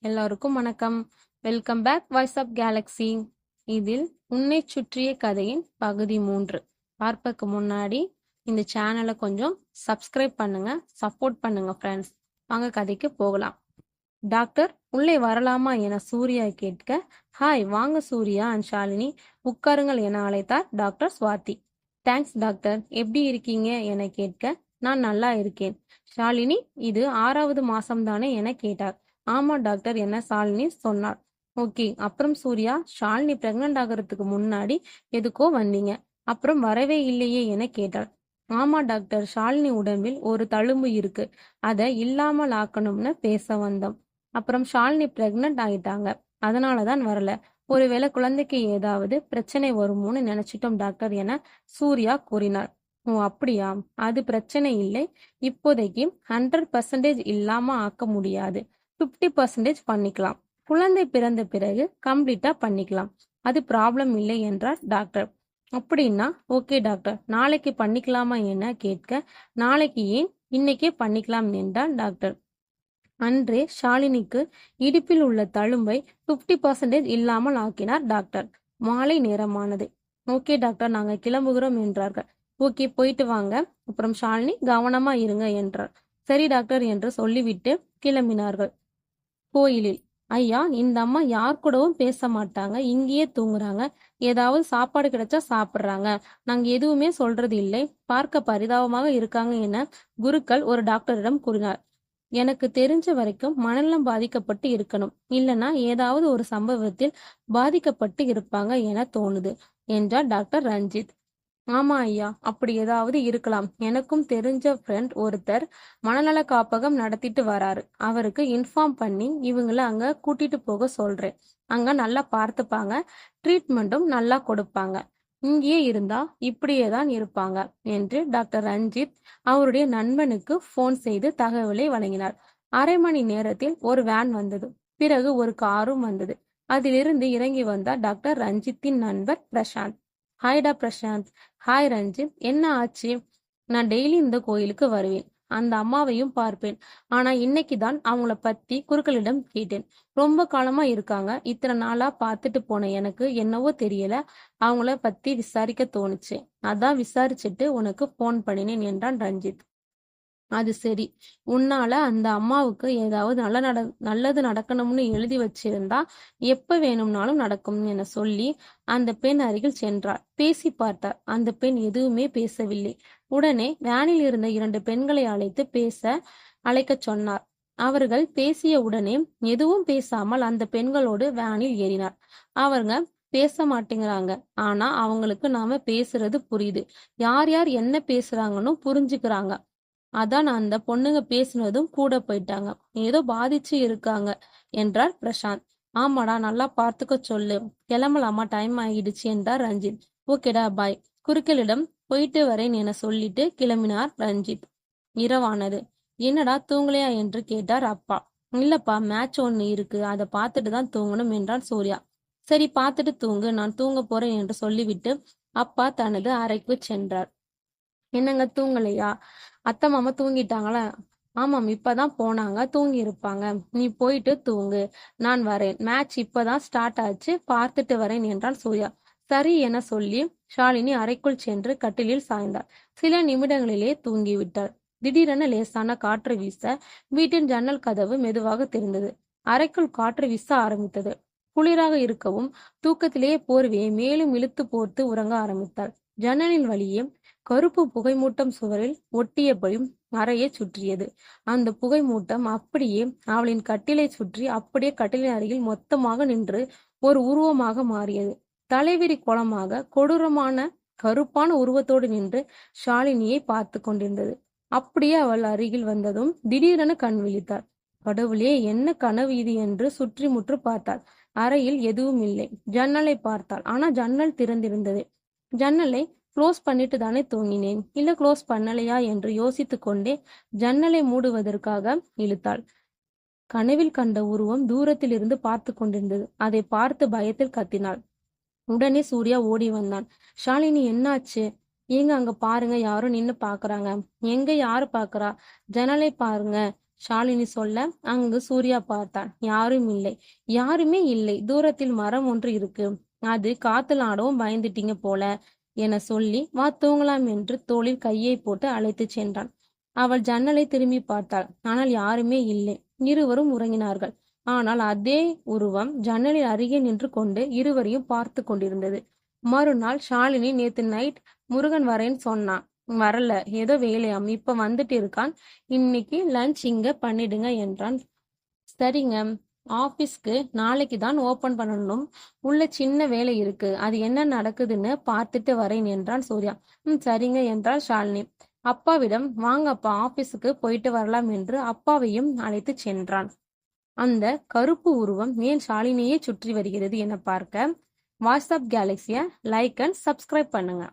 எல்லோருக்கும் வணக்கம். Welcome back voice of galaxy இதில் உன்னை சுற்றிய கதையின் பகுதி மூன்று. பார்ப்பதுக்கு முன்னாடி இந்த சேனலை கொஞ்சம் சப்ஸ்கிரைப் பண்ணுங்க சப்போர்ட் பண்ணுங்க ஃப்ரெண்ட்ஸ் வாங்க கதைக்கு போகலாம். டாக்டர் உள்ளே வரலாமா என சூர்யா கேட்க ஹாய் வாங்க சூர்யா அண்ட் ஷாலினி உட்காருங்கள் என அழைத்தார் டாக்டர் சுவாதி. தேங்க்ஸ் டாக்டர் எப்படி இருக்கீங்க? என கேட்க நான் நல்லா இருக்கேன். ஷாலினி இது ஆறாவது மாசம்தானே என கேட்டார். ஆமா டாக்டர். என ஷாலினி சொன்னார். ஓகே அப்புறம் சூர்யா ஷாலினி பிரெக்னன்ட் ஆகிறதுக்கு முன்னாடி எதுக்கோ வந்தீங்க. அப்புறம் வரவே இல்லையே என கேட்டார் ஆமா டாக்டர். ஷாலினி உடம்பில் ஒரு தழும்பு இருக்கு. அதை இல்லாமல் ஆக்கணும்னு பேச வந்தோம். அப்புறம் ஷாலினி பிரெக்னன்ட் ஆயிட்டாங்க. அதனாலதான் வரல. ஒருவேளை குழந்தைக்கு ஏதாவது பிரச்சனை வருமோன்னு நினைச்சிட்டோம் டாக்டர் என சூர்யா கூறினார். ஓ அப்படியா? அது பிரச்சனை இல்லை. இப்போதைக்கு ஹண்ட்ரட் பர்சன்டேஜ் இல்லாம ஆக்க முடியாது. ஃபிஃப்டி பர்சன்டேஜ் பண்ணிக்கலாம். குழந்தை பிறந்த பிறகு கம்ப்ளீட்டா பண்ணிக்கலாம். அது ப்ராப்ளம் இல்லை என்றார் டாக்டர் அப்படின்னா ஓகே டாக்டர் நாளைக்கு பண்ணிக்கலாமா என கேட்க நாளைக்கு ஏன் இன்னைக்கே பண்ணிக்கலாம் என்றார் டாக்டர் அன்றே ஷாலினிக்கு இடுப்பில் உள்ள தழும்பை ஃபிஃப்டி பர்சன்டேஜ் இல்லாமல் ஆக்கினார் டாக்டர் மாலை நேரமானது. ஓகே டாக்டர் நாங்க கிளம்புகிறோம் என்றார்கள். ஓகே போயிட்டு வாங்க. அப்புறம் ஷாலினி கவனமா இருங்க என்றார். சரி டாக்டர் என்று சொல்லிவிட்டு கிளம்பினார்கள். கோயிலில். ஐயா இந்த அம்மா யார் கூடவும் பேச மாட்டாங்க இங்கேயே தூங்குறாங்க. ஏதாவது சாப்பாடு கிடைச்சா சாப்பிட்றாங்க. நாங்க எதுவுமே சொல்றது இல்லை. பார்க்க பரிதாபமாக இருக்காங்க என குருக்கள் ஒரு டாக்டரிடம் கூறினார். எனக்கு தெரிஞ்ச வரைக்கும் மனநலம் பாதிக்கப்பட்டு இருக்கணும். இல்லனா ஏதாவது ஒரு சம்பவத்தில் பாதிக்கப்பட்டு இருப்பாங்க என தோணுது என்றார் டாக்டர் ரஞ்சித். ஆமா ஐயா அப்படி ஏதாவது இருக்கலாம். எனக்கும் தெரிஞ்ச ஃப்ரெண்ட் ஒருத்தர் மனநல காப்பகம் நடத்திட்டு வராரு. அவருக்கு இன்ஃபார்ம் பண்ணி இவங்கள அங்க கூட்டிட்டு போக சொல்றேன். அங்க நல்லா பார்த்துப்பாங்க. ட்ரீட்மெண்ட்டும் நல்லா கொடுப்பாங்க. இங்கேயே இருந்தா இப்படியே தான் இருப்பாங்க என்று டாக்டர் ரஞ்சித் அவருடைய நண்பனுக்கு போன் செய்து தகவலை வழங்கினார். அரை மணி நேரத்தில் ஒரு வேன் வந்தது. பிறகு ஒரு காரும் வந்தது. அதிலிருந்து இறங்கி வந்தார் டாக்டர் ரஞ்சித்தின் நண்பர் பிரசாந்த். ஹாய்டா பிரசாந்த் ஹாய் ரஞ்சித் என்ன ஆச்சு? நான் டெய்லி இந்த கோயிலுக்கு வருவேன். அந்த அம்மாவையும் பார்ப்பேன். ஆனா இன்னைக்கு தான் அவங்கள பத்தி குருக்களிடம் கேட்டேன். ரொம்ப காலமா இருக்காங்க. இத்தனை நாளா பார்த்துட்டு போன எனக்கு என்னவோ தெரியல. அவங்கள பத்தி விசாரிக்க தோணுச்சு. அதான் விசாரிச்சுட்டு உனக்கு போன் பண்ணினேன் என்றான் ரஞ்சித். அது சரி. உன்னால அந்த அம்மாவுக்கு ஏதாவது நல்ல நட நல்லது நடக்கணும்னு எழுதி வச்சிருந்தா எப்ப வேணும்னாலும் நடக்கும் என சொல்லி அந்த பெண் அருகில் சென்றார் பேசி பார்த்தார். அந்த பெண் எதுவுமே பேசவில்லை. உடனே வேனில் இருந்த இரண்டு பெண்களை அழைத்து பேச அழைக்கச் சொன்னார். அவர்கள் பேசிய உடனே எதுவும் பேசாமல் அந்த பெண்களோடு வேனில் ஏறினார். அவங்க பேச மாட்டேங்கிறாங்க. ஆனா அவங்களுக்கு நாம பேசுறது புரியுது. யார் யார் என்ன பேசுறாங்கன்னு புரிஞ்சுக்கிறாங்க. அதான் அந்த பொண்ணுங்க பேசினதும் கூட போயிட்டாங்க. ஏதோ பாதிச்சு இருக்காங்க என்றார் பிரசாந்த். ஆமாடா நல்லா பார்த்துக்க சொல்லு. கிளம்பலாமா? டைம் ஆகிடுச்சு என்றார் ரஞ்சித். ஓகேடா பாய் குறுக்கலிடம் போயிட்டு வரேன் என சொல்லிட்டு கிளம்பினார் ரஞ்சித். இரவானது. என்னடா தூங்கலையா என்று கேட்டார் அப்பா. இல்லப்பா மேட்ச் ஒன்னு இருக்கு. அதை பார்த்துட்டு தான் தூங்கணும் என்றான் சூர்யா. சரி பார்த்துட்டு தூங்கு. நான் தூங்க போறேன் என்று சொல்லிவிட்டு அப்பா தனது அறைக்கு சென்றார். என்னங்க தூங்கலையா? அத்தை மாமா தூங்கிட்டாங்களா? ஆமாம் இப்பதான் போனாங்க. தூங்கி இருப்பாங்க நீ போயிட்டு தூங்கு. நான் வரேன். மேட்ச் இப்பதான் ஸ்டார்ட் ஆச்சு. பார்த்துட்டு வரேன் என்றான் சூர்யா. சரி என சொல்லி ஷாலினி அறைக்குள் சென்று கட்டிலில் சாய்ந்தார் சில நிமிடங்களிலே தூங்கிவிட்டார் திடீரென லேசான காற்று வீச வீட்டின் ஜன்னல் கதவு மெதுவாக தெரிந்தது அறைக்குள் காற்று வீச ஆரம்பித்தது. குளிராக இருக்கவும் தூக்கத்திலேயே போர்வையை மேலும் இழுத்து போர்த்து உறங்க ஆரம்பித்தாள். ஜன்னலின் வழியே கருப்பு புகைமூட்டம் சுவரில் ஒட்டியபடியும் அறையை சுற்றியது. அந்த புகைமூட்டம் அப்படியே அவளின் கட்டிலை சுற்றி அப்படியே கட்டிலின் அருகில் மொத்தமாக நின்று ஒரு உருவமாக மாறியது. தலைவிரி கோலமாக கொடூரமான கருப்பான உருவத்தோடு நின்று ஷாலினியை பார்த்து கொண்டிருந்தது. அப்படியே அவள் அருகில் வந்ததும் திடீரென கண் விழித்தாள். கடவுளே என்ன கனவு இது? என்று சுற்றி முற்று பார்த்தாள். அறையில் எதுவும் இல்லை. ஜன்னலை பார்த்தாள். ஆனா ஜன்னல் திறந்திருந்தது. ஜன்னலை க்ளோஸ் பண்ணிட்டு தானே தூங்கினேன். இல்ல க்ளோஸ் பண்ணலையா என்று யோசித்து கொண்டே ஜன்னலை மூடுவதற்காக இழுத்தாள். கனவில் கண்ட உருவம் தூரத்தில் இருந்து பார்த்து கொண்டிருந்தது. அதை பார்த்து பயத்தில் கத்தினாள். உடனே சூர்யா ஓடி வந்தான். ஷாலினி என்னாச்சு? ஏங்க அங்க பாருங்க யாரும் நின்னு பாக்குறாங்க. எங்க யாரு பாக்குறா? ஜன்னலை பாருங்க ஷாலினி சொல்ல. அங்கு சூர்யா பார்த்தான். யாரும் இல்லை. யாருமே இல்லை. தூரத்தில் மரம் ஒன்று இருக்கு. அது காத்தலாடவும் பயந்துட்டீங்க போல என சொல்லி வா தூங்கலாம் என்று தோளில் கையை போட்டு அழைத்துச் சென்றான். அவள் ஜன்னலை திரும்பி பார்த்தாள். ஆனால் யாருமே இல்லை. இருவரும் உறங்கினார்கள். ஆனால் அதே உருவம் ஜன்னலில் அருகே நின்று கொண்டு இருவரையும் பார்த்து கொண்டிருந்தது. மறுநாள் ஷாலினி நேத்து நைட் முருகன் வரேன்னு சொன்னான். வரல. ஏதோ வேலையாம். இப்ப வந்துட்டு இருக்கான். இன்னைக்கு லஞ்ச் இங்க பண்ணிடுங்க என்றான். சரிங்க. ஆபீஸ்க்கு நாளைக்கு தான் ஓபன் பண்ணணும். உள்ள சின்ன வேலை இருக்கு. அது என்ன நடக்குதுன்னு பார்த்துட்டு வரேன் என்றான் சூர்யா. ம் சரிங்க என்றாள் ஷாலினி. அப்பாவிடம் வாங்கப்பா ஆபீஸுக்கு போயிட்டு வரலாம் என்று அப்பாவையும் அழைத்து சென்றான். அந்த கருப்பு உருவம் ஏன் ஷாலினியே சுற்றி வருகிறது என பார்க்க வாட்ஸ்அப் கேலக்சியை லைக் அண்ட் சப்ஸ்கிரைப் பண்ணுங்க.